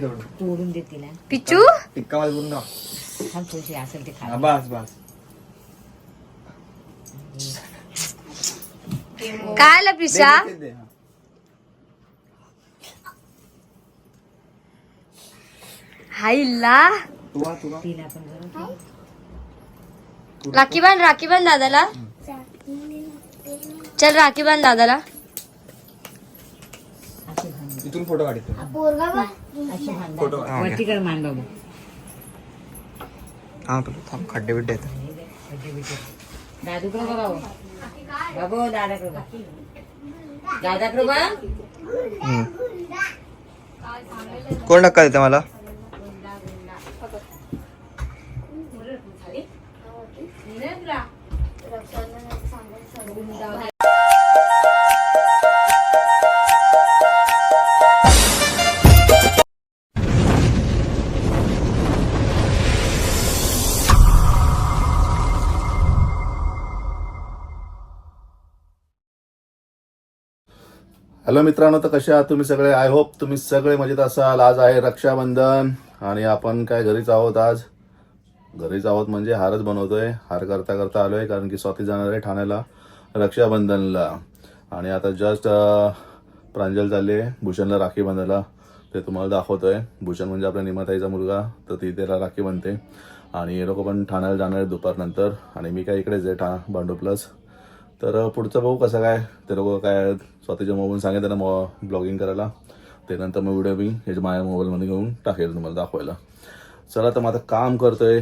तोडून दे तिला पिचू टिक्का पूर्ण थांब थोडीशी असेल ते खा हा, बस बस. काय आलं पिशा? दे, दे, हा. हाईला तू तू. तिला. पण जरा राखी बांध राखी बांध दादाला. चल राखी बांध दादाला इथून फोटो काढतो. भांडी फोटो. काढ. वरती कर मान बाबू हा तुला थांब खड्डे बिड्डे येतात दादूकडे बघा हो. बाबू दादाकडे बघ दादाकडे बघ. कोण टक्का देते मला? हॅलो मित्रांनो तर कसे आहात तुम्ही सगळे? आय होप तुम्ही सगळे मजेत असाल. आज आहे रक्षाबंधन आणि आपण काय घरीच आहोत आज? घरीच आहोत म्हणजे हारच बनवतोय. हार करता करता आलो आहे कारण की स्वाती जाणार आहे ठाण्याला रक्षाबंधनला. आणि आता जस्ट प्रांजल झाले भूषणला राखी बांधायला. ते तुम्हाला दाखवतोय. भूषण म्हणजे आपल्या निमाताईचा मुलगा तर ती त्याला राखी बांधते. आणि हे लोक पण ठाण्याला जाणार आहेत दुपारनंतर. आणि मी काय इकडेच आहे ठा बांडू प्लस. तर पुढचं बघू कसं काय. ते लोक काय स्वतःच्या मोबाईल सांगितलं ना ब्लॉगिंग करायला. त्यानंतर मग व्हिडिओ मी ह्याच्या माझ्या मोबाईलमध्ये घेऊन टाकेल तुम्हाला दाखवायला. चला तर मग आता काम करतोय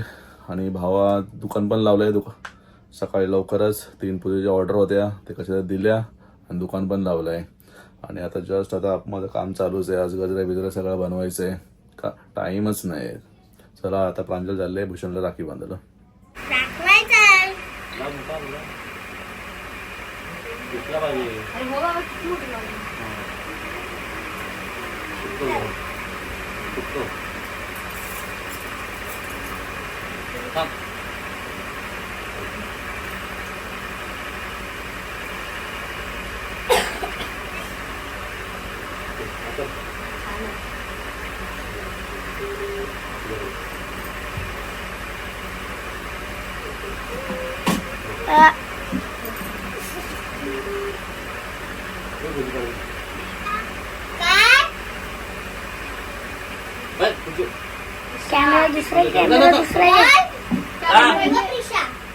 आणि भावा दुकान पण लावलं आहे दुकान सकाळी लवकरच तीन पूजेच्या ऑर्डर होत्या. ते कशा दिल्या आणि दुकान पण लावलं आहे आणि आता जस्ट आता माझं काम चालूच आहे. आज गजरे बिजरे सगळं बनवायचं आहे का टाईमच नाही चला आता प्रांजल झाले आहे भूषणला राखी बांधलं 가방이 아니 뭐라고 기분이 나네. 죽도 아. कॅमेरा दुसरा कॅमेरा दुसरा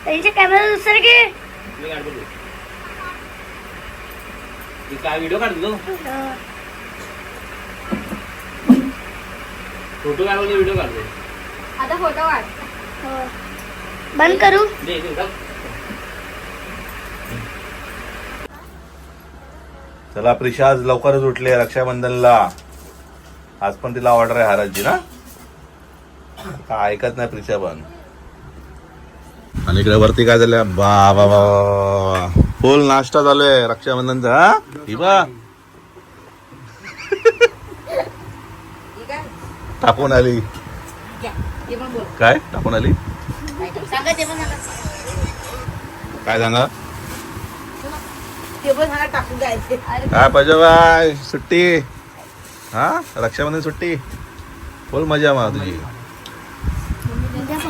त्यांचा कॅमेरा दुसरा घे. काय व्हिडिओ काढतो? फोटो व्हिडिओ काढतो. आता फोटो काढ. हो. बंद करू दे दे जाऊ. चला प्रिशा आज लवकरच उठले रक्षाबंधनला. आज पण तिला ऑर्डर आहे हाराची ना? काय ऐकत नाही प्रिशा पण. आणि इकडे वरती काय झालं बा बा बा फुल नाश्ता चालू आहे रक्षाबंधनचा हा? टाकून आली. काय? टाकून आली? काय सांगा? टाकून जायचे काय पाहिजे बाय सुट्टी. हा रक्षाबंधन सुट्टी. फुल मजा मा तुझी.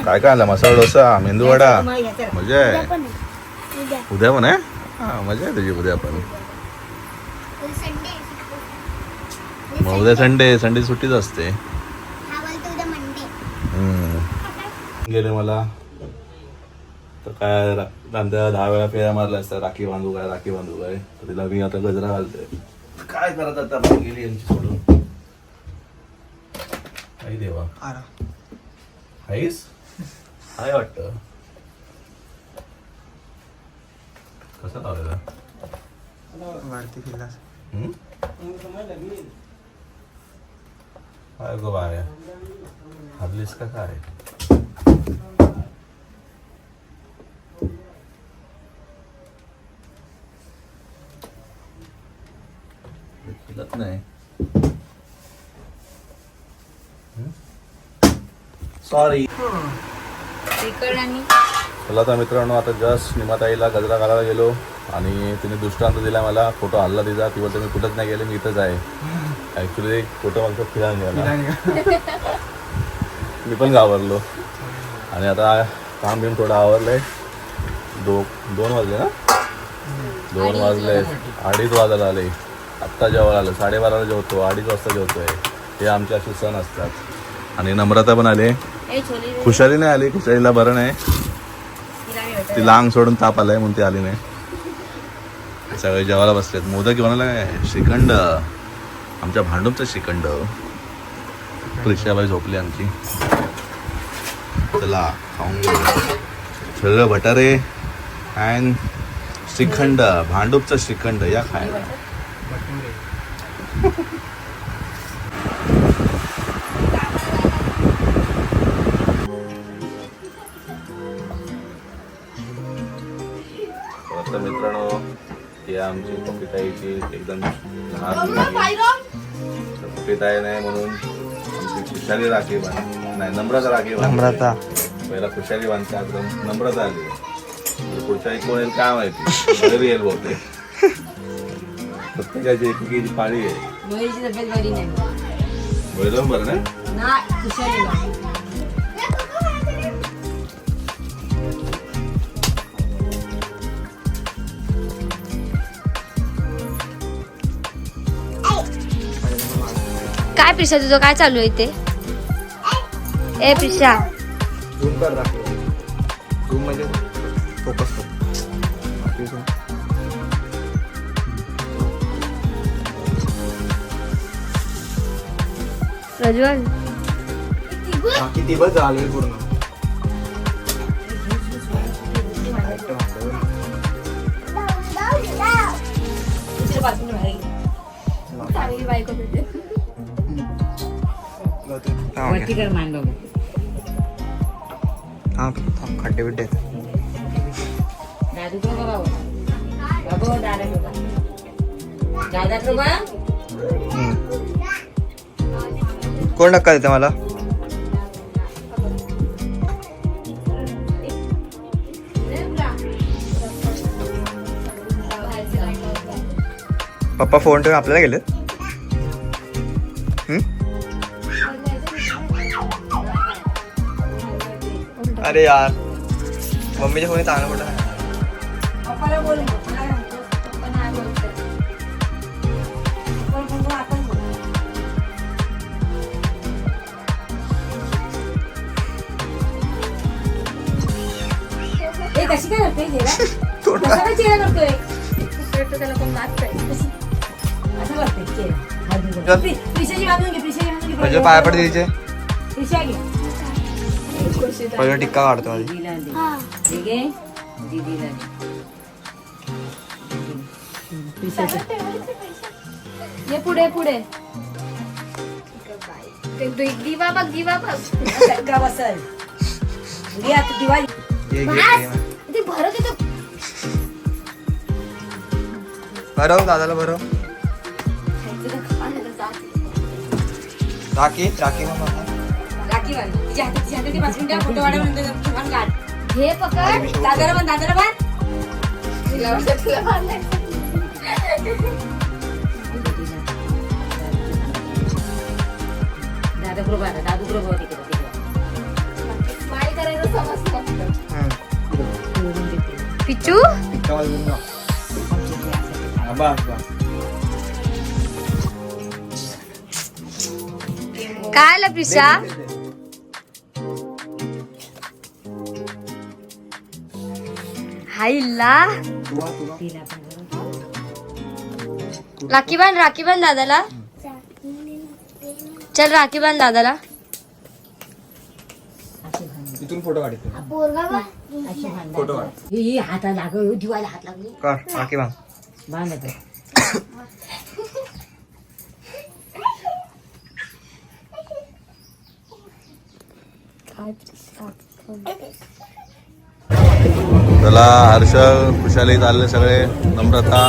काय काय आणलं? मसाला डोसा मेंदू वडा. मजा आहे. पण आहे. उद्या. पण आहे? हा मजा आहे तुझी उद्या पण. संडे मग उद्या संडे संडे सुट्टीच असते. हा बोलतो उद्या मंडे हम्म. गेले मला. तर काय रांध्या दहा वेळा फेऱ्या मारल्या असतात राखी बांधू काय राखी बांधू काय. तर तिला मी आता गजरा घालतोय. काय करत आता आपण गेली यांची सोडून? आई देवा. आईस? हाय वाटत? कसं लावलेलं? हम्म? काय गो बाया? हरलीस का काय खिलत नाही सॉरी चला आता मित्रांनो आता जस्ट निमाताईला गजरा घालायला गेलो आणि तिने दृष्टांत दिला मला फोटो हल्ला तिचा ती बोलते मी कुठंच नाही गेले मी इथंच आहे. ऍक्च्युली एक फोटो मागचा फिरा निघाला. मी पण घाबरलो. आणि आता काम बिम थोडं आवरलंय. दो दोन वाजले ना? दोन वाजले. अडीच वाजायला आले. आत्ता जेवायला आलं. साडेबाराला जेवतो. अडीच वाजता जेवतोय. हे आमचे असे सण असतात. आणि नम्रता पण आले. खुशाली नाही आली? खुशालीला बरं नाही. ती लांग सोडून ताप आलाय म्हणून ती आली नाही. सगळे जेवायला बसलेत. मोदक आला काय? श्रीखंड. आमच्या भांडूपचं श्रीखंड. परीक्षाबाई झोपली आमची चला खाऊन घेऊ. सगळं भटारे अँड श्रीखंड. भांडूपचं श्रीखंड. या खायला. तर मित्रांनो ही आमची पपिताईची एकदम लहान. तर पपिताई नाही म्हणून आमची खुशाली राखी बांध नाही नम्रता राखी नम्रता. पहिला खुशाली बांधते एकदम नम्रता आली. पुढच्या एक कोण येईल काय माहिती? घरी येईल बहुतेक. प्रत्येकाची एकेकीची पाळी आहे. बरी नाही. काय प्रिशा तुझं काय चालू आहे ते ए प्रिशा. झूम कर झूम म्हणजे फोकस कर. प्रज्वल किती बस पूर्ण. Correct मागं. वरती कर मांडव हा, थांब, खड्डे बिड्डे. दादू बाबा दादा. दादा. कोण धक्का देते मला पप्पा फोन ठेवून आपल्याला गेले अरे यार मम्मीच्या फोन चांगला. ए, कशी काय करतोय चेहरा? चेहरा बाजून घे बाजून घे म्हणजे पाया पड द्यायचे प्रिशा घे. पहिला टिक्का काढतो आधी दीदीला दे. हे घे दीदीला दे. प्रिशाची ये पुढे पुढे दिवा बघ दिवा बघ का बसल घे आता दिवाळी ये घे, घे. ते भरत येतो भरव दादाला भरव राखी राखी मग राखी बांध तिच्या हातात तिच्या हातात ती पाच मिनिटं फोटो वाढव नंतर तुफान काढ हे पकड. दादाला बांध दादाला तुला तुला बांधायचं. दादा ग्रुप आता दादू ग्रुप होती तिकडे तिकडे. स्माईल करायचं समजतं पिचू टिक्का वाजवून जा. हा, बस बस. काय आलं प्रिशा? पण राखी बांध राखी बांध दादाला. चल राखी बांध दादाला फोटो काढतो फोटो काढ. ही लागल हात लागली. काढ राखी बांध बांध आता. चला हर्ष खुशालीत चालले सगळे नम्रता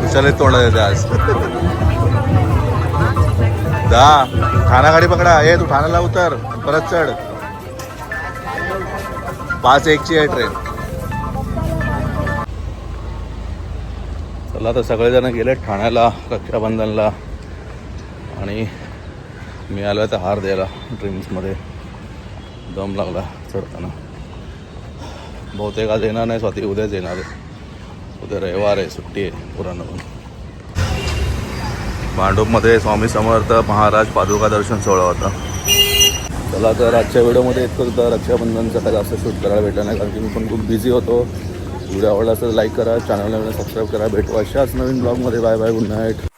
खुशालीत तोंड देते आज. जा ठाणा गाडी पकडा. ये तू ठाण्याला उतर. परत चढ. पाच एकची आहे ट्रेन. चला तर सगळेजण गेले ठाण्याला रक्षाबंधनला. आणि मी आलो आहे तर हार द्यायला ड्रीम्समध्ये दम लागला चढताना. बहुतेक आज येणार नाही स्वाती उद्याच येणार आहे. उद्या रविवार आहे सुट्टी आहे पुराणं भांडूपमध्ये स्वामी समर्थ महाराज पादुका दर्शन सोहळा होता. चला तर आजच्या व्हिडिओमध्ये इतकं तर रक्षाबंधनचं काय जास्त शूट करायला भेटलं नाही कारण की मी पण खूप बिझी होतो. व्हिडिओ आवडला तर लाईक करा चॅनलला सबस्क्राईब करा भेटू अशाच नवीन ब्लॉगमध्ये बाय बाय गुड नाईट